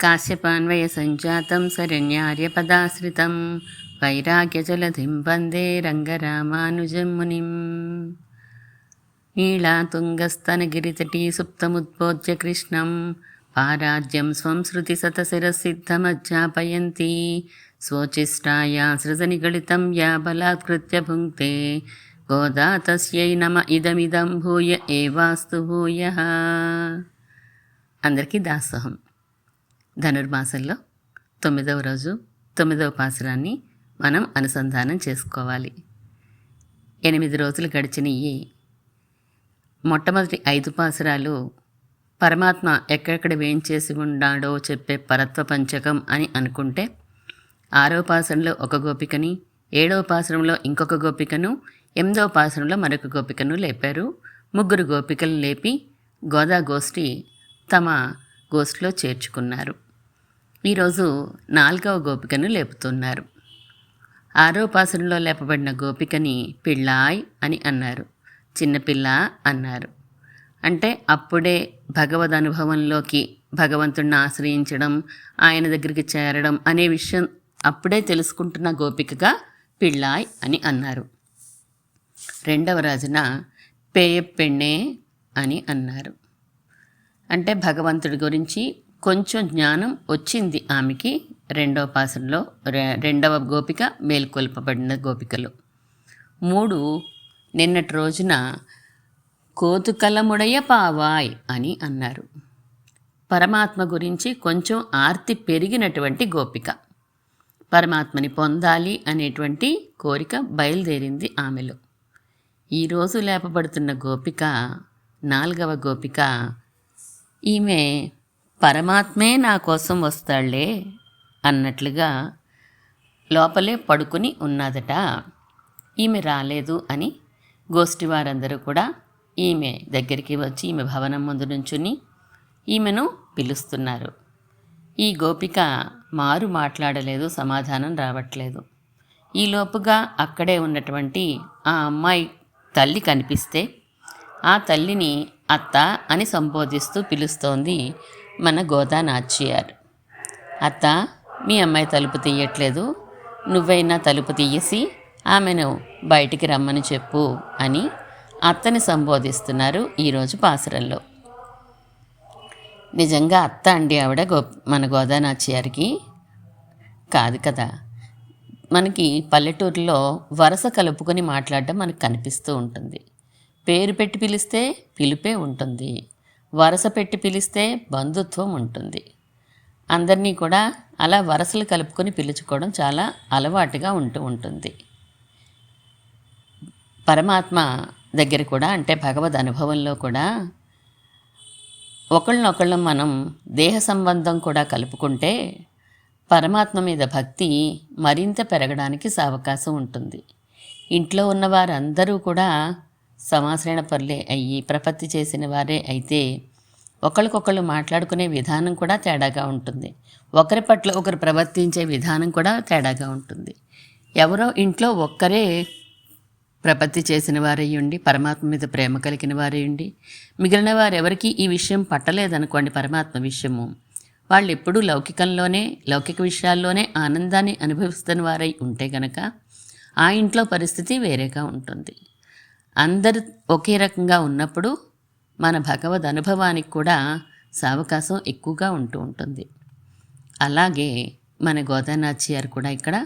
काश्यपान्वयसञ्जातं शरण्यार्यपदाश्रितं वैराग्यजलधिं वन्दे रङ्गरामानुजं मुनिम् नीलातुङ्गस्तनगिरितटी सुप्तमुद्बोध्य कृष्णं पाराज्यं स्वं श्रुतिशतशिरसिद्धमज्जापयन्ती स्वोचिष्टाया सृजनिगलितं या बलात्कृत्य भुङ्क्ते गोदा तस्यै నమ ఇదమిదం భూయ ఏవాస్తు భూయ అందరికీ దాసోహం ధనుర్మాసంలో తొమ్మిదవ రోజు తొమ్మిదవ పాసురాన్ని మనం అనుసంధానం చేసుకోవాలి. ఎనిమిది రోజులు గడిచినవి మొట్టమొదటి ఐదు పాసురాలు పరమాత్మ ఎక్కడెక్కడ చేసి ఉన్నాడో చెప్పే పరత్వ పంచకం అని అనుకుంటే ఆరో పాసరంలో ఒక గోపికని ఏడవ పాసరంలో ఇంకొక గోపికను ఎనిమిదవ పాసరంలో మరొక గోపికను లేపారు. ముగ్గురు గోపికలు లేపి గోదా గోష్ఠి తమ గోష్ఠిలో చేర్చుకున్నారు. ఈరోజు నాలుగవ గోపికను లేపుతున్నారు. ఆరోపాసనలో లేపబడిన గోపికని పిళ్ళాయ్ అని అన్నారు. చిన్నపిల్ల అన్నారు. అంటే అప్పుడే భగవద్ అనుభవంలోకి భగవంతుడిని ఆశ్రయించడం ఆయన దగ్గరికి చేరడం అనే విషయం అప్పుడే తెలుసుకుంటున్న గోపికగా పిళ్ళాయ్ అని అన్నారు. రెండవ రాజున పేయ పెಣ್ಣే అని అన్నారు. అంటే భగవంతుడి గురించి కొంచెం జ్ఞానం వచ్చింది ఆమెకి. రెండవ పాసంలో రె- రెండవ గోపిక మేల్కొల్పబడిన గోపికలు. మూడు నిన్నటి రోజున కోతుకలముడయ పావాయ్ అని అన్నారు. పరమాత్మ గురించి కొంచెం ఆర్తి పెరిగినటువంటి గోపిక. పరమాత్మని పొందాలి అనేటువంటి కోరిక బయలుదేరింది ఆమెలో. ఈరోజు లేపబడుతున్న గోపిక నాలుగవ గోపిక ఈమె పరమాత్మే నా కోసం వస్తాళ్ళే అన్నట్లుగా లోపలే పడుకుని ఉన్నదట. ఈమె రాలేదు అని గోష్ఠి వారందరూ కూడా ఈమె దగ్గరికి వచ్చి ఈమె భవనం ముందు నుంచుని ఈమెను పిలుస్తున్నారు. ఈ గోపిక మారు మాట్లాడలేదు సమాధానం రావట్లేదు. ఈలోపుగా అక్కడే ఉన్నటువంటి ఆ అమ్మాయి తల్లి కనిపిస్తే ఆ తల్లిని అత్త అని సంబోధిస్తూ పిలుస్తోంది. మన గోదా నాచ్యార్. అత్త మీ అమ్మాయి తలుపు తీయట్లేదు. నువ్వైనా తలుపు తీయసి ఆమెను బయటికి రమ్మని చెప్పు అని అత్తని సంబోధిస్తున్నారు ఈరోజు పాసరంలో. నిజంగా అత్త అండి ఆవిడ గో మన గోదానాచ్యారికి కాదు కదా. మనకి పల్లెటూరులో వరుస కలుపుకొని మాట్లాడడం మనకు కనిపిస్తూ ఉంటుంది. పేరు పెట్టి పిలిస్తే పిలిపే ఉంటుంది. వరస పెట్టి పిలిస్తే బంధుత్వం ఉంటుంది. అందరినీ కూడా అలా వరసలు కలుపుకొని పిలుచుకోవడం చాలా అలవాటుగా ఉంటూ ఉంటుంది. పరమాత్మ దగ్గర కూడా అంటే భగవద్ అనుభవంలో కూడా ఒకళ్ళనొకళ్ళం మనం దేహ సంబంధం కూడా కలుపుకుంటే పరమాత్మ మీద భక్తి మరింత పెరగడానికి అవకాశం ఉంటుంది. ఇంట్లో ఉన్న వారందరూ కూడా సమాశ్రయణ పరులే అయ్యి ప్రపత్తి చేసిన వారే అయితే ఒకరికొకళ్ళు మాట్లాడుకునే విధానం కూడా తేడాగా ఉంటుంది. ఒకరి పట్ల ఒకరు ప్రవర్తించే విధానం కూడా తేడాగా ఉంటుంది. ఎవరో ఇంట్లో ఒక్కరే ప్రపత్తి చేసిన వారయ్యుండి పరమాత్మ మీద ప్రేమ కలిగిన వారయ్యుండి మిగిలిన వారెవరికి ఈ విషయం పట్టలేదనుకోండి పరమాత్మ విషయము. వాళ్ళు ఎప్పుడూ లౌకికంలోనే లౌకిక విషయాల్లోనే ఆనందాన్ని అనుభవిస్తున్న వారై ఉంటే గనక ఆ ఇంట్లో పరిస్థితి వేరేగా ఉంటుంది. అందరు ఒకే రకంగా ఉన్నప్పుడు మన భగవద్ అనుభవానికి కూడా సావకాశం ఎక్కువగా ఉంటూ ఉంటుంది. అలాగే మన గోదానాచ్యారు కూడా ఇక్కడ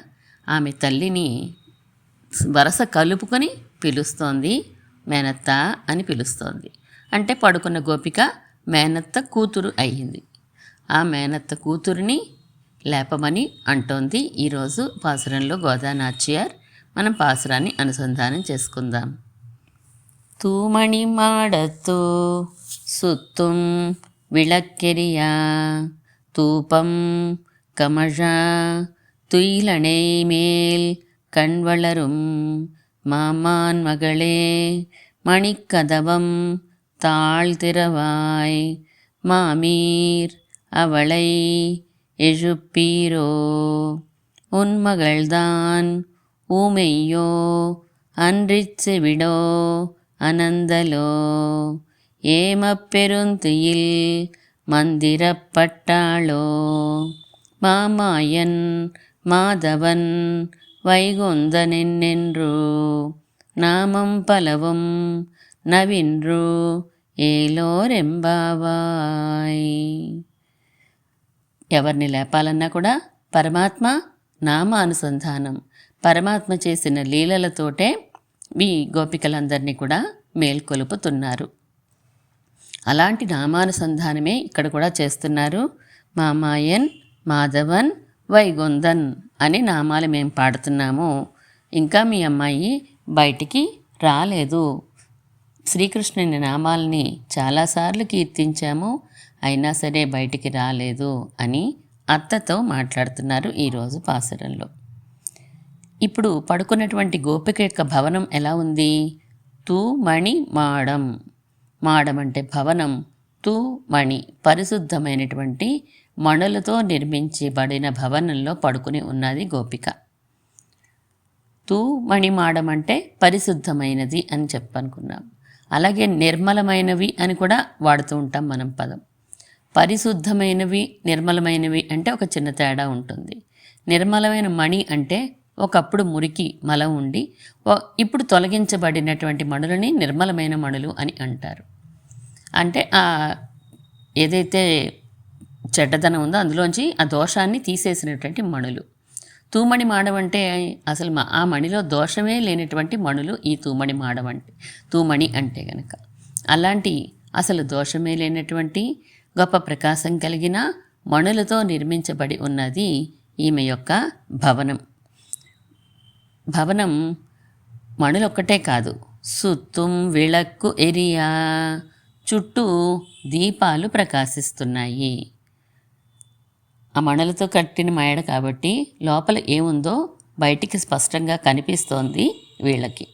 ఆమె తల్లిని వరస కలుపుకొని పిలుస్తోంది మేనత్త అని పిలుస్తోంది. అంటే పడుకున్న గోపిక మేనత్త కూతురు అయ్యింది. ఆ మేనత్త కూతురిని లేపమని అంటోంది. ఈరోజు పాసురంలో గోదానాచ్యార్ మనం పాసురాన్ని అనుసంధానం చేసుకుందాం. தூமணி மாடத்தோ சுத்தும் விளக்கெரியா தூபம் கமழா துயிலணை மேல் கண் வளரும் மாமான் மகளே மணிக்கதவம் தாழ்திரவாய் மாமீர் அவளை எழுப்பீரோ? உன் மகள்தான் ஊமையோ அன்றிச்சு விடோ அனந்தலோ ஏமப்பெருந்துயில் மந்திர பட்டாளோ மாமாயன் மாதவன் வைகுந்தனென்னென்று నామం పలవం నవిన్రు ఏలోరెంబావాయ్ ఎవరిని లేపాలన్నా కూడా పరమాత్మ నామ అనుసంధానం పరమాత్మ చేసిన లీలలతోటే మీ గోపికలందరినీ కూడా మేల్కొలుపుతున్నారు. అలాంటి నామానుసంధానమే ఇక్కడ కూడా చేస్తున్నారు. మామాయన్ మాధవన్ వైగొందన్ అని నామాలు మేము పాడుతున్నాము. ఇంకా మీ అమ్మాయి బయటికి రాలేదు. శ్రీకృష్ణుని నామాల్ని చాలాసార్లు కీర్తించాము. అయినా సరే బయటికి రాలేదు అని అత్తతో మాట్లాడుతున్నారు ఈరోజు పాసరంలో. ఇప్పుడు పడుకున్నటువంటి గోపిక యొక్క భవనం ఎలా ఉంది? తూమణి మాడం. మాడం అంటే భవనం. తూమణి పరిశుద్ధమైనటువంటి మణులతో నిర్మించబడిన భవనంలో పడుకుని ఉన్నది గోపిక. తూమణి మాడం అంటే పరిశుద్ధమైనది అని చెప్పనుకున్నాం. అలాగే నిర్మలమైనవి అని కూడా వాడుతూ ఉంటాం మనం పదం. పరిశుద్ధమైనవి నిర్మలమైనవి అంటే ఒక చిన్న తేడా ఉంటుంది. నిర్మలమైన మణి అంటే ఒకప్పుడు మురికి మలం ఉండి ఇప్పుడు తొలగించబడినటువంటి మణులని నిర్మలమైన మణులు అని అంటారు. అంటే ఆ ఏదైతే చెడ్డదనం ఉందో అందులోంచి ఆ దోషాన్ని తీసేసినటువంటి మణులు. తూమణి మాడం అంటే అసలు ఆ మణిలో దోషమే లేనటువంటి మణులు ఈ తూమణి మాడం అంటే తూమణి అంటే గనక. అలాంటి అసలు దోషమే లేనటువంటి గొప్ప ప్రకాశం కలిగిన మణులతో నిర్మించబడి ఉన్నది ఈమె యొక్క భవనం. భవనం మణులొక్కటే కాదు. సుత్తుం విళక్కు ఎరియా. చుట్టూ దీపాలు ప్రకాశిస్తున్నాయి. ఆ మణలతో కట్టిన మేడ కాబట్టి లోపల ఏముందో బయటికి స్పష్టంగా కనిపిస్తోంది వీళ్ళకి.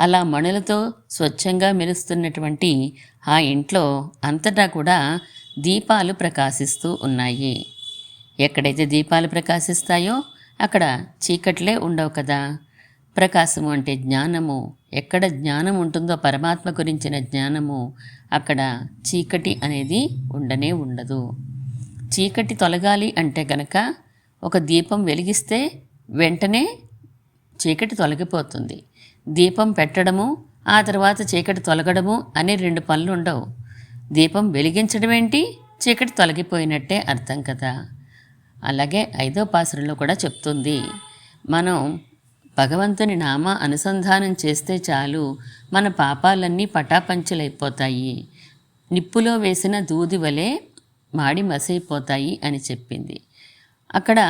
అలా మణులతో స్వచ్ఛంగా మెరుస్తున్నటువంటి ఆ ఇంట్లో అంతటా కూడా దీపాలు ప్రకాశిస్తూ ఉన్నాయి. ఎక్కడైతే దీపాలు ప్రకాశిస్తాయో అక్కడ చీకట్లే ఉండవు కదా. ప్రకాశము అంటే జ్ఞానము. ఎక్కడ జ్ఞానం ఉంటుందో పరమాత్మ గురించిన జ్ఞానము అక్కడ చీకటి అనేది ఉండనే ఉండదు. చీకటి తొలగాలి అంటే గనక ఒక దీపం వెలిగిస్తే వెంటనే చీకటి తొలగిపోతుంది. దీపం పెట్టడము ఆ తర్వాత చీకటి తొలగడము అనే రెండు పనులు ఉండవు. దీపం వెలిగించడం ఏంటి చీకటి తొలగిపోయినట్టే అర్థం కదా. అలాగే ఐదో పాసరలో కూడా చెప్తుంది. మనం భగవంతుని నామ అనుసంధానం చేస్తే చాలు మన పాపాలన్నీ పటాపంచలైపోతాయి. నిప్పులో వేసిన దూది వలె మాడి మసైపోతాయి అని చెప్పింది. అక్కడ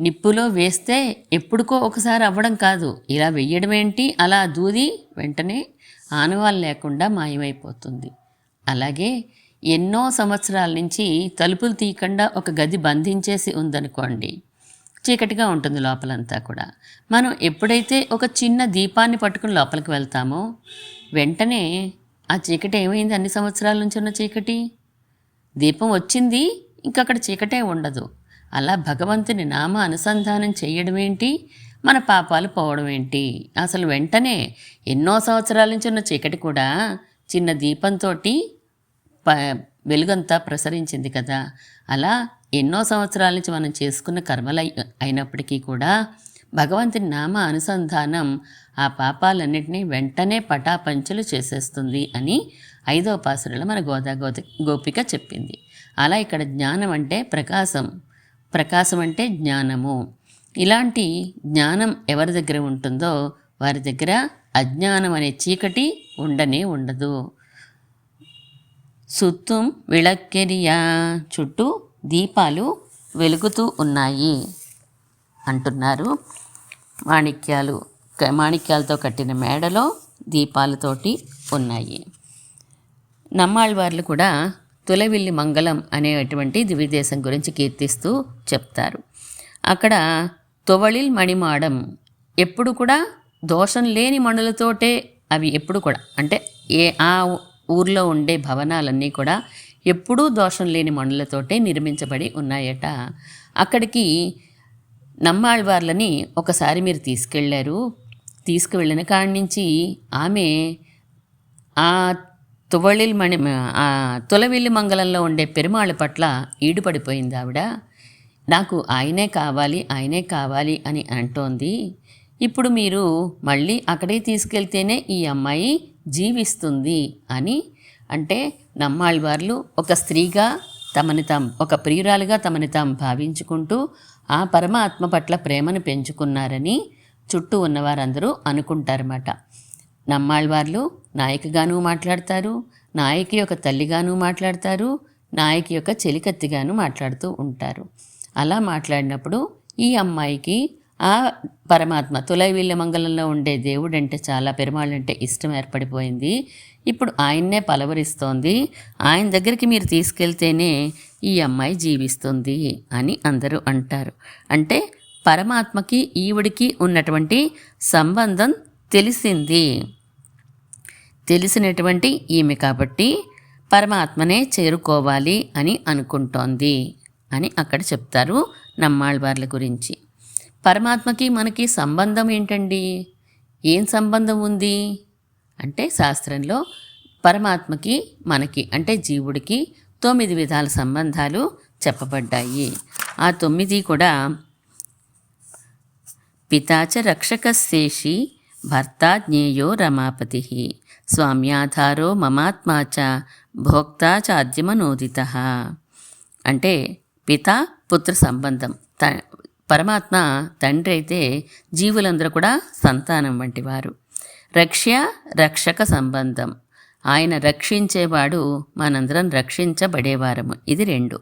నిప్పులో వేస్తే ఎప్పుడుకో ఒకసారి అవ్వడం కాదు. ఇలా వెయ్యడం ఏంటి? అలా దూది వెంటనే ఆనవాళ్ళు లేకుండా మాయమైపోతుంది. అలాగే ఎన్నో సంవత్సరాల నుంచి తలుపులు తీయకుండా ఒక గది బంధించేసి ఉందనుకోండి చీకటిగా ఉంటుంది లోపలంతా కూడా. మనం ఎప్పుడైతే ఒక చిన్న దీపాన్ని పట్టుకుని లోపలికి వెళ్తామో వెంటనే ఆ చీకటి ఏమైంది? అన్ని సంవత్సరాల నుంచి ఉన్న చీకటి? దీపం వచ్చింది ఇంకక్కడ చీకటే ఉండదు. అలా భగవంతుని నామ అనుసంధానం చేయడం ఏంటి? మన పాపాలు పోవడం ఏంటి? అసలు వెంటనే ఎన్నో సంవత్సరాల నుంచి ఉన్న చీకటి కూడా చిన్న దీపంతో ప వెలుగంతా ప్రసరించింది కదా. అలా ఎన్నో సంవత్సరాల నుంచి మనం చేసుకున్న కర్మలు అయినప్పటికీ కూడా భగవంతుని నామ అనుసంధానం ఆ పాపాలన్నింటినీ వెంటనే పటాపంచలు చేసేస్తుంది అని ఐదో పాసురలో మన గోదా గోద గోపిక చెప్పింది. అలా ఇక్కడ జ్ఞానం అంటే ప్రకాశం. ప్రకాశం అంటే జ్ఞానము. ఇలాంటి జ్ఞానం ఎవరి దగ్గర ఉంటుందో వారి దగ్గర అజ్ఞానం అనే చీకటి ఉండనే ఉండదు. సుత్తుం విళక్కెరియా చుట్టూ దీపాలు వెలుగుతూ ఉన్నాయి అంటున్నారు. మాణిక్యాలు మాణిక్యాలతో కట్టిన మేడలో దీపాలతోటి ఉన్నాయి. నమ్మాళ్ళవార్లు కూడా తులవిల్లి మంగళం అనేటువంటి దివ్యదేశం గురించి కీర్తిస్తూ చెప్తారు. అక్కడ తొవళిల్ మణిమాడం ఎప్పుడు కూడా దోషం లేని మణులతోటే అవి ఎప్పుడు కూడా అంటే ఏ ఆ ఊర్లో ఉండే భవనాలన్నీ కూడా ఎప్పుడూ దోషం లేని మణులతోటే నిర్మించబడి ఉన్నాయట. అక్కడికి నమ్మాళ్వార్లని ఒకసారి మీరు తీసుకెళ్ళారు తీసుకువెళ్ళిన కాడి నుంచి ఆమె ఆ తువళిల్ మణి ఆ తులవిల్లి మంగళంలో ఉండే పెరుమాళ్ పట్ల ఈడుపడిపోయింది ఆవిడ. నాకు ఆయనే కావాలి ఆయనే కావాలి అని అంటోంది. ఇప్పుడు మీరు మళ్ళీ అక్కడే తీసుకెళ్తేనే ఈ అమ్మాయి జీవిస్తుంది అని అంటే నమ్మాళ్ళవార్లు ఒక స్త్రీగా తమని తాం ఒక ప్రియురాలుగా తమని తాము భావించుకుంటూ ఆ పరమాత్మ పట్ల ప్రేమను పెంచుకున్నారని చుట్టూ ఉన్నవారందరూ అనుకుంటారన్నమాట. నమ్మాళ్ళవార్లు నాయకగాను మాట్లాడతారు నాయకి యొక్క తల్లిగాను మాట్లాడతారు నాయకి యొక్క చెలికత్తిగాను మాట్లాడుతూ ఉంటారు. అలా మాట్లాడినప్పుడు ఈ అమ్మాయికి ఆ పరమాత్మ తులైవిల్య మంగళంలో ఉండే దేవుడు అంటే చాలా పెరుమాళ్ళంటే ఇష్టం ఏర్పడిపోయింది. ఇప్పుడు ఆయన్నే పలవరిస్తోంది. ఆయన దగ్గరికి మీరు తీసుకెళ్తేనే ఈ అమ్మాయి జీవిస్తుంది అని అందరూ అంటారు. అంటే పరమాత్మకి ఈవిడికి ఉన్నటువంటి సంబంధం తెలిసింది. తెలిసినటువంటి ఈమె కాబట్టి పరమాత్మనే చేరుకోవాలి అని అనుకుంటోంది అని అక్కడ చెప్తారు నమ్మాళ్ళవార్ల గురించి. పరమాత్మకి మనకి సంబంధం ఏంటండి? ఏం సంబంధం ఉంది? అంటే శాస్త్రంలో పరమాత్మకి మనకి అంటే జీవుడికి తొమ్మిది విధాల సంబంధాలు చెప్పబడ్డాయి. ఆ తొమ్మిది కూడా పితాచ రక్షక శేషి భర్త జ్ఞేయో రమాపతి. స్వామ్యాధారో మమాత్మా చ భోక్తా చాద్యమనోదిత. అంటే పిత పుత్ర సంబంధం. త పరమాత్మ తండ్రి అయితే జీవులందరూ కూడా సంతానం వంటివారు రక్ష్య రక్షక సంబంధం. ఆయన రక్షించేవాడు మనందరం రక్షించబడేవారము. ఇది రెండు.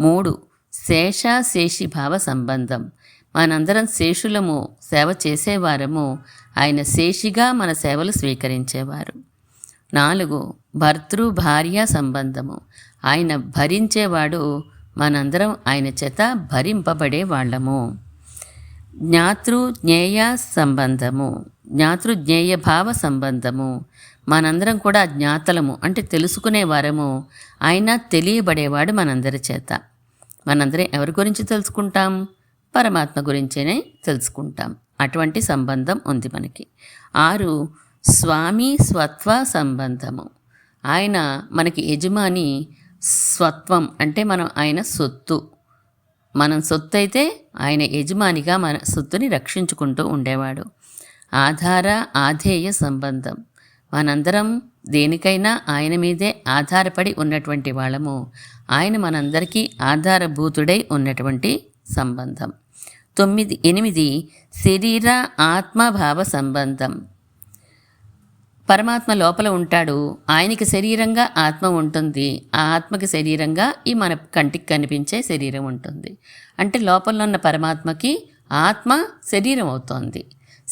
మూడు. శేష భావ సంబంధం. మనందరం శేషులము సేవ చేసేవారము. ఆయన శేషిగా మన సేవలు స్వీకరించేవారు. నాలుగు. భర్తృ భార్య సంబంధము. ఆయన భరించేవాడు మనందరం ఆయన చేత భరింపబడే వాళ్ళము. జ్ఞాతృ జ్ఞేయ సంబంధము. జ్ఞాతృ జ్ఞేయ భావ సంబంధము. మనందరం కూడా జ్ఞాతలము అంటే తెలుసుకునే వారము. ఆయన తెలియబడేవాడు మనందరి చేత. మనందరం ఎవరి గురించి తెలుసుకుంటాం? పరమాత్మ గురించేనే తెలుసుకుంటాం. అటువంటి సంబంధం ఉంది మనకి. ఆరు స్వామి స్వత్వ సంబంధము. ఆయన మనకి యజమాని స్వత్వం అంటే మనం ఆయన సొత్తు. మనం సొత్తు అయితే ఆయన యజమానిగా మన సొత్తుని రక్షించుకుంటూ ఉండేవాడు. ఆధార ఆధేయ సంబంధం. మనందరం దేనికైనా ఆయన మీదే ఆధారపడి ఉన్నటువంటి వాళ్ళము. ఆయన మనందరికీ ఆధారభూతుడై ఉన్నటువంటి సంబంధం. తొమ్మిది ఎనిమిది శరీర ఆత్మభావ సంబంధం. పరమాత్మ లోపల ఉంటాడు ఆయనకి శరీరంగా ఆత్మ ఉంటుంది. ఆ ఆత్మకి శరీరంగా ఈ మన కంటికి కనిపించే శరీరం ఉంటుంది. అంటే లోపల ఉన్న పరమాత్మకి ఆత్మ శరీరం అవుతోంది.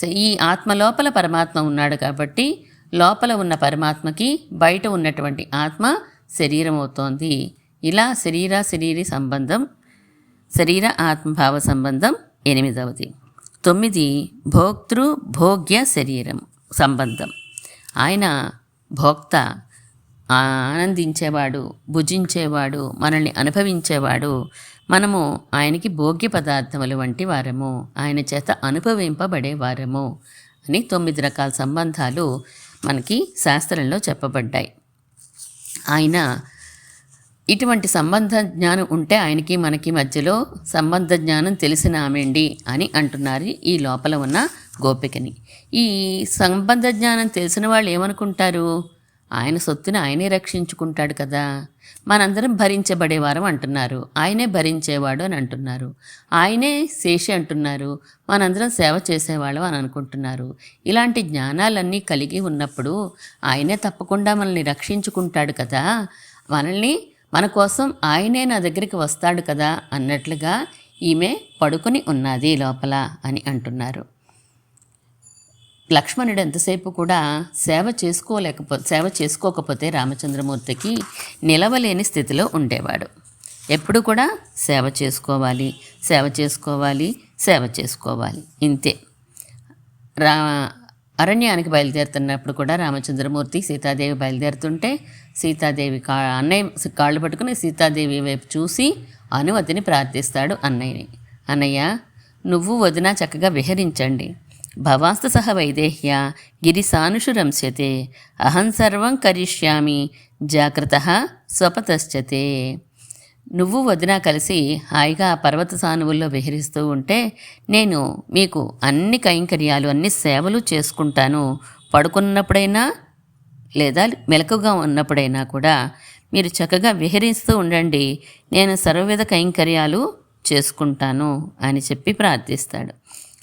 ఈ ఆత్మ లోపల పరమాత్మ ఉన్నాడు కాబట్టి లోపల ఉన్న పరమాత్మకి బయట ఉన్నటువంటి ఆత్మ శరీరం అవుతోంది. ఇలా శరీర శరీరి సంబంధం శరీర ఆత్మభావ సంబంధం ఎనిమిదవది. తొమ్మిది భోక్తృ భోగ్య శరీరం సంబంధం. ఆయన భోక్త ఆనందించేవాడు భుజించేవాడు మనల్ని అనుభవించేవాడు. మనము ఆయనకి భోగ్య పదార్థములు వంటి వారము. ఆయన చేత అనుభవింపబడే వారము అని తొమ్మిది రకాల సంబంధాలు మనకి శాస్త్రంలో చెప్పబడ్డాయి. ఆయన ఇటువంటి సంబంధ జ్ఞానం ఉంటే ఆయనకి మనకి మధ్యలో సంబంధ జ్ఞానం తెలిసిన ఆమెండి అని అంటున్నారు ఈ లోపల ఉన్న గోపికని. ఈ సంబంధ జ్ఞానం తెలిసిన వాళ్ళు ఏమనుకుంటారు? ఆయన సొత్తుని ఆయనే రక్షించుకుంటాడు కదా. మనందరం భరించబడేవారం అంటున్నారు. ఆయనే భరించేవాడు అని అంటున్నారు. ఆయనే శేషి అంటున్నారు. మనందరం సేవ చేసేవాళ్ళం అని అనుకుంటున్నారు. ఇలాంటి జ్ఞానాలన్నీ కలిగి ఉన్నప్పుడు ఆయనే తప్పకుండా మనల్ని రక్షించుకుంటాడు కదా. మనల్ని మన కోసం ఆయనే నా దగ్గరికి వస్తాడు కదా అన్నట్లుగా ఈమె పడుకొని ఉన్నది లోపల అని అంటున్నారు. లక్ష్మణుడు ఎంతసేపు కూడా సేవ చేసుకోలేకపో సేవ చేసుకోకపోతే రామచంద్రమూర్తికి నిలవలేని స్థితిలో ఉండేవాడు. ఎప్పుడు కూడా సేవ చేసుకోవాలి సేవ చేసుకోవాలి సేవ చేసుకోవాలి. ఇంతే. రా అరణ్యానికి బయలుదేరుతున్నప్పుడు కూడా రామచంద్రమూర్తి సీతాదేవి బయలుదేరుతుంటే సీతాదేవి కా అన్నయ్య కాళ్ళు పట్టుకుని సీతాదేవి వైపు చూసి అనుమతిని ప్రార్థిస్తాడు అన్నయ్యని. అన్నయ్య నువ్వు వదిన చక్కగా విహరించండి. భవాస్తు సహ వైదేహ్య గిరిసానుషురంస్యతే అహం సర్వం కరిష్యామి జాగ్రత్త స్వపతశ్చతే. నువ్వు వదిన కలిసి హాయిగా పర్వత సానువుల్లో విహరిస్తూ ఉంటే నేను మీకు అన్ని కైంకర్యాలు అన్ని సేవలు చేసుకుంటాను. పడుకున్నప్పుడైనా లేదా మెలకుగా ఉన్నప్పుడైనా కూడా మీరు చక్కగా విహరిస్తూ ఉండండి. నేను సర్వవిధ కైంకర్యాలు చేసుకుంటాను అని చెప్పి ప్రార్థిస్తాడు.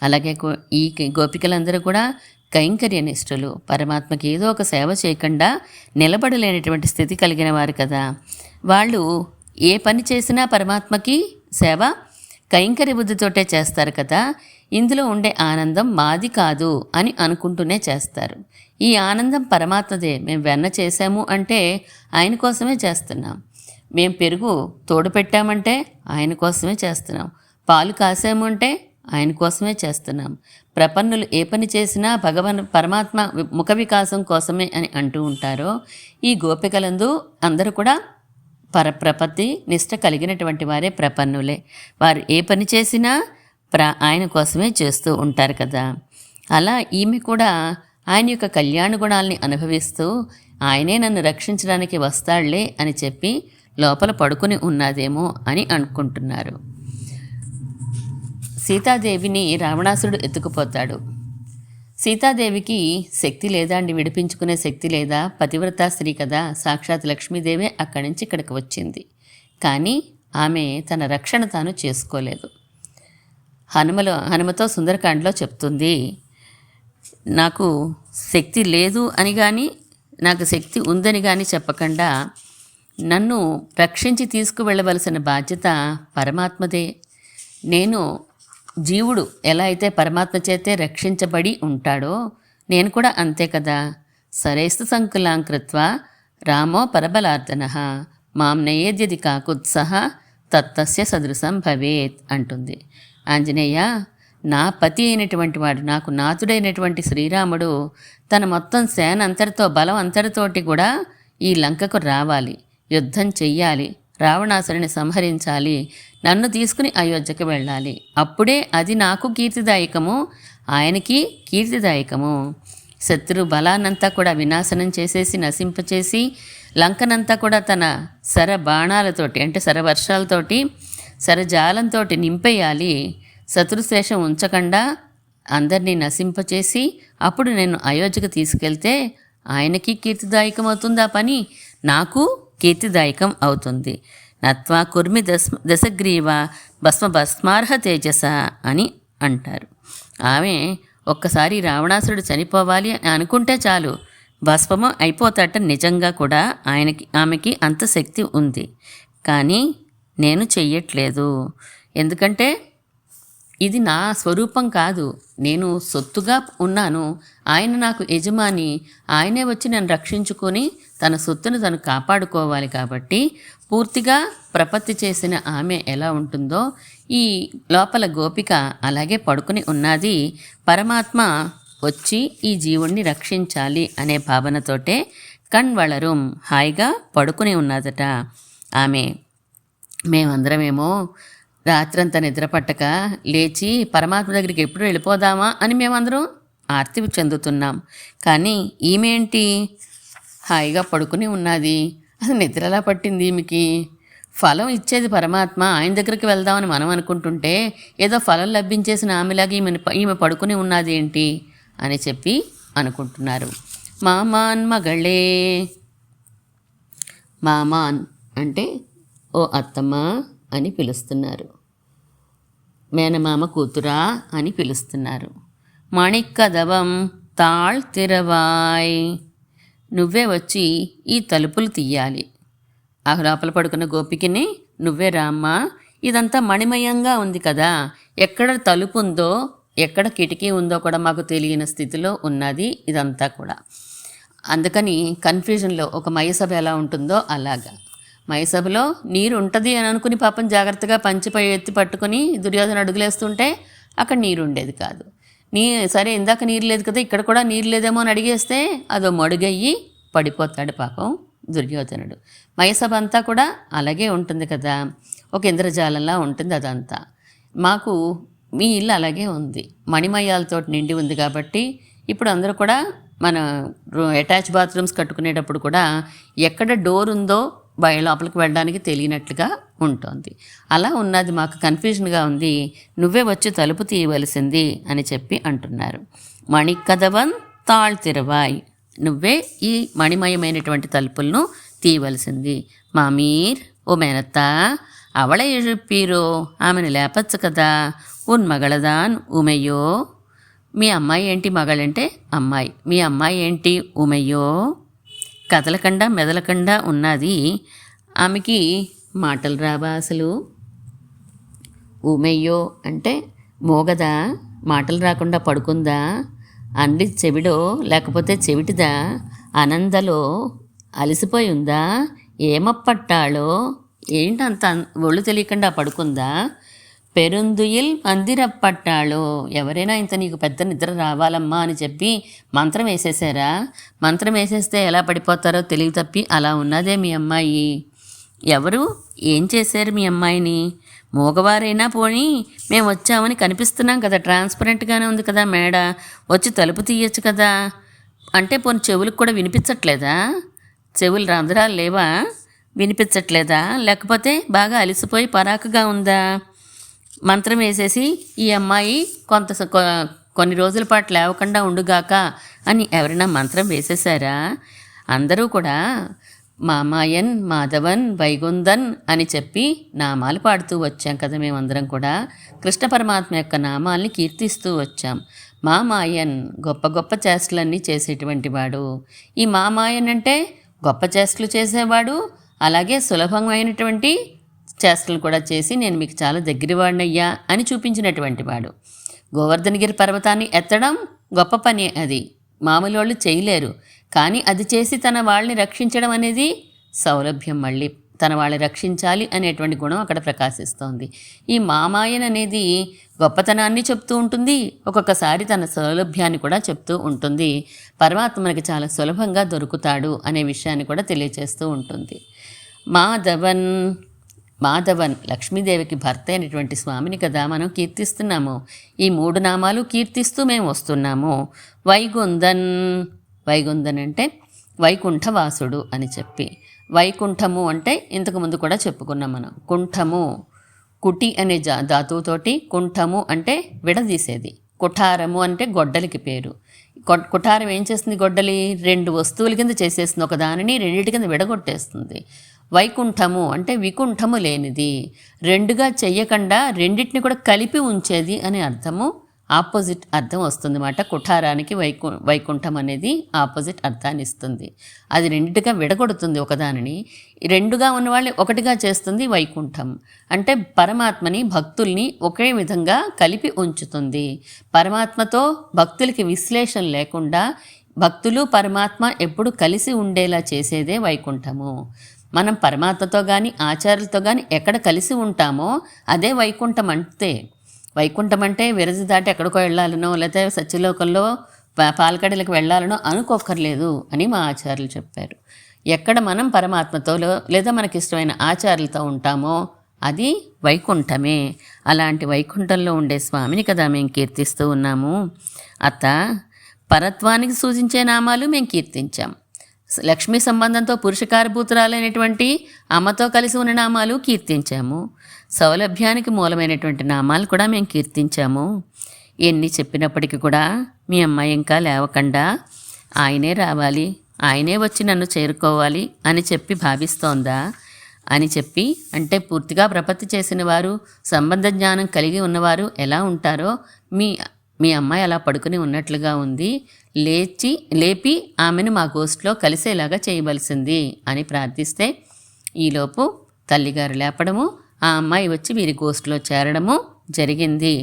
అలాగే ఈ గోపికలందరూ కూడా కైంకర్యనిష్ఠులు. పరమాత్మకి ఏదో ఒక సేవ చేయకుండా నిలబడలేనటువంటి స్థితి కలిగిన వారు కదా. వాళ్ళు ఏ పని చేసినా పరమాత్మకి సేవ కైంకర్య బుద్ధితోటే చేస్తారు కదా. ఇందులో ఉండే ఆనందం మాది కాదు అని అనుకుంటూనే చేస్తారు. ఈ ఆనందం పరమాత్మదే. మేము వెన్న చేశాము అంటే ఆయన కోసమే చేస్తున్నాం. మేము పెరుగు తోడు పెట్టామంటే ఆయన కోసమే చేస్తున్నాం. పాలు కాసాము అంటే ఆయన కోసమే చేస్తున్నాం. ప్రపన్నులు ఏ పని చేసినా భగవన్ పరమాత్మ ముఖ వికాసం కోసమే అని అంటూ ఉంటారో ఈ గోపికలందు అందరూ కూడా పరప్రపత్తి నిష్ట కలిగినటువంటి వారే ప్రపన్నులే. వారు ఏ పని చేసినా ప్ర ఆయన కోసమే చేస్తూ ఉంటారు కదా. అలా ఈమె కూడా ఆయన యొక్క కళ్యాణ గుణాలని అనుభవిస్తూ ఆయనే నన్ను రక్షించడానికి వస్తాడులే అని చెప్పి లోపల పడుకుని ఉన్నదేమో అని అనుకుంటున్నారు. సీతాదేవిని రావణాసురుడు ఎత్తుకుపోతాడు. సీతాదేవికి శక్తి లేదా అండి విడిపించుకునే శక్తి లేదా పతివ్రత స్త్రీ కదా సాక్షాత్ లక్ష్మీదేవే అక్కడి నుంచి ఇక్కడికి వచ్చింది. కానీ ఆమె తన రక్షణ తాను చేసుకోలేదు. హనుమలో హనుమతో సుందరకాండలో చెప్తుంది నాకు శక్తి లేదు అని కానీ నాకు శక్తి ఉందని కానీ చెప్పకుండా నన్ను రక్షించి తీసుకువెళ్ళవలసిన బాధ్యత పరమాత్మదే. నేను జీవుడు ఎలా అయితే పరమాత్మ చేతే రక్షించబడి ఉంటాడో నేను కూడా అంతే కదా. సరేస్తు సంకులాం కృత్వ రామో పరబలార్దన మాం నయేద్యది కాకుత్సహ తత్తస్య సదృశం భవేత్ అంటుంది. ఆంజనేయ నా పతి అయినటువంటి వాడు నాకు నాథుడైనటువంటి శ్రీరాముడు తన మొత్తం సేన అంతటితో బలం అంతటితోటి కూడా ఈ లంకకు రావాలి యుద్ధం చెయ్యాలి రావణాసురుని సంహరించాలి. నన్ను తీసుకుని అయోధ్యకు వెళ్ళాలి. అప్పుడే అది నాకు కీర్తిదాయకము ఆయనకి కీర్తిదాయకము. శత్రు బలాన్నంతా కూడా వినాశనం చేసేసి నశింపచేసి లంకనంతా కూడా తన సర బాణాలతోటి అంటే సరవర్షాలతోటి సరజాలంతో నింపేయాలి. శత్రుశేషం ఉంచకుండా అందరినీ నశింపచేసి అప్పుడు నేను అయోధ్యకు తీసుకెళ్తే ఆయనకి కీర్తిదాయకమవుతుంది ఆ పని. నాకు కీర్తిదాయకం అవుతుంది. నత్వా కుర్మి దశ దశగ్రీవ భస్మ భస్మార్హ తేజస అని అంటారు. ఆమె ఒక్కసారి రావణాసురుడు చనిపోవాలి అని అనుకుంటే చాలు. భస్మము అయిపోతాట నిజంగా కూడా ఆయనకి ఆమెకి అంత శక్తి ఉంది. కానీ నేను చెయ్యట్లేదు. ఎందుకంటే ఇది నా స్వరూపం కాదు. నేను సొత్తుగా ఉన్నాను. ఆయన నాకు యజమాని. ఆయనే వచ్చి నన్ను రక్షించుకొని తన సొత్తును తను కాపాడుకోవాలి కాబట్టి పూర్తిగా ప్రపత్తి చేసిన ఆమె ఎలా ఉంటుందో ఈ లోపల గోపిక అలాగే పడుకుని ఉన్నది. పరమాత్మ వచ్చి ఈ జీవుణ్ణి రక్షించాలి అనే భావనతోటే కణ్వళరుం హాయిగా పడుకుని ఉన్నదట. ఆమె మేమందరమేమో రాత్రంతా నిద్రపట్టక లేచి పరమాత్మ దగ్గరికి ఎప్పుడు వెళ్ళిపోదామా అని మేమందరం ఆర్తి చెందుతున్నాం. కానీ ఈమెంటి హాయిగా పడుకుని ఉన్నది. అది నిద్రలా పట్టింది ఈమెకి ఫలం ఇచ్చేది పరమాత్మ. ఆయన దగ్గరికి వెళ్దామని మనం అనుకుంటుంటే ఏదో ఫలం లభించేసిన ఆమెలాగా ఈమె ఈమె పడుకుని ఉన్నది ఏంటి అని చెప్పి అనుకుంటున్నారు. మామాన్ మగళే. మామాన్ అంటే ఓ అత్తమ్మ అని పిలుస్తున్నారు. మేనమామ కూతురా అని పిలుస్తున్నారు. మణిక్కదవం తాళ్ తిరవాయ్. నువ్వే వచ్చి ఈ తలుపులు తీయాలి. ఆ లోపల పడుకున్న గోపికని నువ్వే రామ్మా ఇదంతా మణిమయంగా ఉంది కదా. ఎక్కడ తలుపు ఉందో ఎక్కడ కిటికీ ఉందో కూడా మాకు తెలియని స్థితిలో ఉన్నది ఇదంతా కూడా. అందుకని కన్ఫ్యూజన్లో ఒక మయసభ ఎలా ఉంటుందో అలాగా. మయసభలో నీరు ఉంటుంది అని అనుకుని పాపం జాగ్రత్తగా పంచిపై ఎత్తి పట్టుకుని దుర్యోధన అడుగులేస్తుంటే అక్కడ నీరు ఉండేది కాదు. నీ సరే ఇందాక నీరు లేదు కదా ఇక్కడ కూడా నీరు లేదేమో అని అడిగేస్తే అదో మడుగయ్యి పడిపోతాడు పాపం దుర్యోధనుడు. మయసభ అంతా కూడా అలాగే ఉంటుంది కదా ఒక ఇంద్రజాలంలా ఉంటుంది అదంతా. మాకు మీ ఇల్లు అలాగే ఉంది. మణిమయాలతో నిండి ఉంది కాబట్టి ఇప్పుడు అందరూ కూడా మన అటాచ్ బాత్రూమ్స్ కట్టుకునేటప్పుడు కూడా ఎక్కడ డోర్ ఉందో లోపలికి వెళ్ళడానికి తెలియనట్లుగా ఉంటుంది. అలా ఉన్నది మాకు కన్ఫ్యూజన్గా ఉంది. నువ్వే వచ్చి తలుపు తీయవలసింది అని చెప్పి అంటున్నారు. మణికదవన్ తాళ్ తిరవాయ్ నువ్వే ఈ మణిమయమైనటువంటి తలుపులను తీయవలసింది. మామీర్ ఓ మేనత్త అవళ ಎಳುಪ್ಪೀರೋ ఆమెను లేపచ్చు కదా. ఉన్ మగళదాన్ ఉమెయో మీ అమ్మాయి ఏంటి మగళంటే అమ్మాయి. మీ అమ్మాయి ఏంటి ఉమెయో కదలకుండా మెదలకుండా ఉన్నది. ఆమెకి మాటలు రావా అసలు? ఊమెయ్యో అంటే మోగదా? మాటలు రాకుండా పడుకుందా? అండి చెవిడో లేకపోతే చెవిటిదా? అనందలో అలసిపోయి ఉందా ఏమప్పట్టాళో ఏంటంత ఒళ్ళు తెలియకుండా పడుకుందా? పెరుందుయిల్ మందిరప్పట్టాళో ఎవరైనా ఇంత నీకు పెద్ద నిద్ర రావాలమ్మా అని చెప్పి మంత్రం వేసేసారా మంత్రం వేసేస్తే ఎలా పడిపోతారో తెలివి తప్పి అలా ఉన్నదే మీ అమ్మాయి. ఎవరు? ఏం చేశారు మీ అమ్మాయిని? మూగవారైనా పోనీ మేము వచ్చామని కనిపిస్తున్నాం కదా ట్రాన్స్పరెంట్గానే ఉంది కదా మేడ. వచ్చి తలుపు తీయచ్చు కదా. అంటే పోనీ చెవులకు కూడా వినిపించట్లేదా? చెవులు రంధ్రాలు లేవా? వినిపించట్లేదా? లేకపోతే బాగా అలసిపోయి పరాకుగా ఉందా? మంత్రం వేసేసి ఈ అమ్మాయి కొంత స- కొ- కొన్ని రోజుల పాటు లేవకుండా ఉండుగాక అని ఎవరైనా మంత్రం వేసేసారా అందరూ కూడా మామాయన్ మాధవన్ వైగుందన్ అని చెప్పి నామాలు పాడుతూ వచ్చాం కదా మేమందరం కూడా. కృష్ణ పరమాత్మ యొక్క నామాల్ని కీర్తిస్తూ వచ్చాం. మామాయన్ గొప్ప గొప్ప చేష్టలన్నీ చేసేటువంటి వాడు. ఈ మామాయన్ అంటే గొప్ప చేష్టలు చేసేవాడు అలాగే సులభమైనటువంటి చేష్టలు కూడా చేసి నేను మీకు చాలా దగ్గరవాడినయ్యా అని చూపించినటువంటి వాడు. గోవర్ధనగిరి పర్వతాన్ని ఎత్తడం గొప్ప పని అది. మామూలు వాళ్ళు చేయలేరు. కానీ అది చేసి తన వాళ్ళని రక్షించడం అనేది సౌలభ్యం మళ్ళీ. తన వాళ్ళని రక్షించాలి అనేటువంటి గుణం అక్కడ ప్రకాశిస్తోంది. ఈ మామాయన్ అనేది గొప్పతనాన్ని చెప్తూ ఉంటుంది. ఒక్కొక్కసారి తన సౌలభ్యాన్ని కూడా చెప్తూ ఉంటుంది. పరమాత్మ మనకి చాలా సులభంగా దొరుకుతాడు అనే విషయాన్ని కూడా తెలియజేస్తూ ఉంటుంది. మాధవన్ మాధవన్ లక్ష్మీదేవికి భర్త అయినటువంటి స్వామిని కదా మనం కీర్తిస్తున్నాము. ఈ మూడు నామాలు కీర్తిస్తూ మేము వస్తున్నాము. వైగుందన్ వైగుందన్ అంటే వైకుంఠవాసుడు అని చెప్పి. వైకుంఠము అంటే ఇంతకు ముందు కూడా చెప్పుకున్నాం మనం. కుంఠము కుటి అనే జా ధాతువుతోటి కుంఠము అంటే విడదీసేది. కుఠారము అంటే గొడ్డలికి పేరు. కుఠారం ఏం చేస్తుంది గొడ్డలి? రెండు వస్తువుల కింద చేసేస్తుంది. ఒక దానిని రెండింటి కింద విడగొట్టేస్తుంది. వైకుంఠము అంటే వికుంఠము లేనిది. రెండుగా చెయ్యకుండా రెండింటిని కూడా కలిపి ఉంచేది అనే అర్థము. ఆపోజిట్ అర్థం వస్తుంది అన్నమాట కుఠారానికి వైకు వైకుంఠం అనేది ఆపోజిట్ అర్థాన్ని ఇస్తుంది. అది రెండుగా విడగొడుతుంది ఒకదానిని. రెండుగా ఉన్నవాళ్ళని ఒకటిగా చేస్తుంది వైకుంఠం. అంటే పరమాత్మని భక్తుల్ని ఒకే విధంగా కలిపి ఉంచుతుంది. పరమాత్మతో భక్తులకి విశ్లేషణ లేకుండా భక్తులు పరమాత్మ ఎప్పుడు కలిసి ఉండేలా చేసేదే వైకుంఠము. మనం పరమాత్మతో కానీ ఆచార్యులతో కానీ ఎక్కడ కలిసి ఉంటామో అదే వైకుంఠం అంతే. వైకుంఠం అంటే విరజి దాటి ఎక్కడికో వెళ్ళాలనో లేకపోతే సత్యలోకంలో పాలకడలకు వెళ్ళాలనో అనుకోక్కర్లేదు అని మా ఆచార్యులు చెప్పారు. ఎక్కడ మనం పరమాత్మతో లేదా మనకి ఇష్టమైన ఆచార్యులతో ఉంటామో అది వైకుంఠమే. అలాంటి వైకుంఠంలో ఉండే స్వామిని కదా మేము కీర్తిస్తూ ఉన్నాము. అత్త పరత్వానికి సూచించే నామాలు మేము కీర్తించాం. లక్ష్మీ సంబంధంతో పురుషకారభూతురాలైనటువంటి అమ్మతో కలిసి ఉన్న నామాలు కీర్తించాము. సౌలభ్యానికి మూలమైనటువంటి నామాలు కూడా మేము కీర్తించాము. ఎన్ని చెప్పినప్పటికీ కూడా మీ అమ్మాయి ఇంకా లేవకుండా ఆయనే రావాలి ఆయనే వచ్చి నన్ను చేరుకోవాలి అని చెప్పి భావిస్తోందా? అని చెప్పి అంటే పూర్తిగా ప్రపత్తి చేసిన వారు సంబంధ జ్ఞానం కలిగి ఉన్నవారు ఎలా ఉంటారో మీ మీ అమ్మాయి అలా పడుకుని ఉన్నట్లుగా ఉంది లేచి లేపి ఆమెను మా గోష్ఠిలో కలిసేలాగా చేయవలసింది అని ప్రార్థిస్తే ఈలోపు తల్లిగారు లేపడము ఆ అమ్మాయి వచ్చి వీరి గోష్ఠిలో చేరడము జరిగింది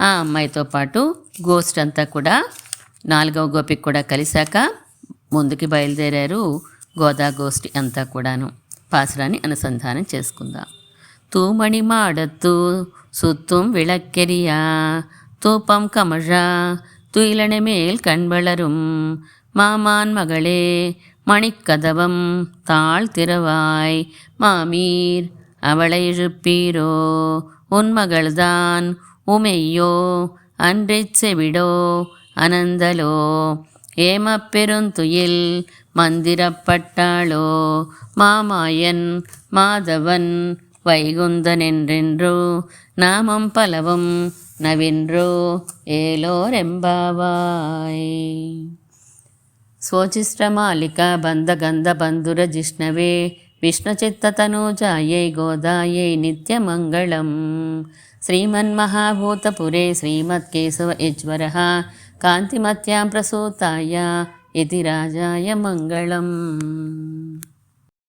ఆ అమ్మాయితో పాటు గోష్ఠి అంతా కూడా నాలుగవ గోపిక కూడా కలిశాక ముందుకి బయలుదేరారు గోదా గోష్ఠి అంతా కూడాను పాసురాన్ని అనుసంధానం చేసుకుందాం தூமணி மாடத்து சுத்தும் விளக்கெரியா தூப்பம் கமழா துயிலனை மேல் கண்வளரும் மாமான் மகளே மணிக்கதவம் தாழ் திறவாய். மாமீர் அவளை இழுப்பீரோ? உன் மகள்தான் உமையோ? அன்றிச் செவிடோ? அனந்தலோ? ஏமப்பெருந்துயில் மந்திரப்பட்டாளோ மாமாயன் மாதவன் வைகுந்தனென்றென்றோ நாமம் பலவும் నవిన్రో ఏలోరెంబావాయ్. స్వోచిష్టమాలిక బంధగంధ బంధుర జిష్ణవే విష్ణుచిత్తతనూజాయై గోదాయై నిత్యమంగళం. శ్రీమన్మహాభూతపురే శ్రీమత్కేశవ యజ్వర కాంతిమత్యాం ప్రసూతాయ ఇతి రాజాయ మంగళం.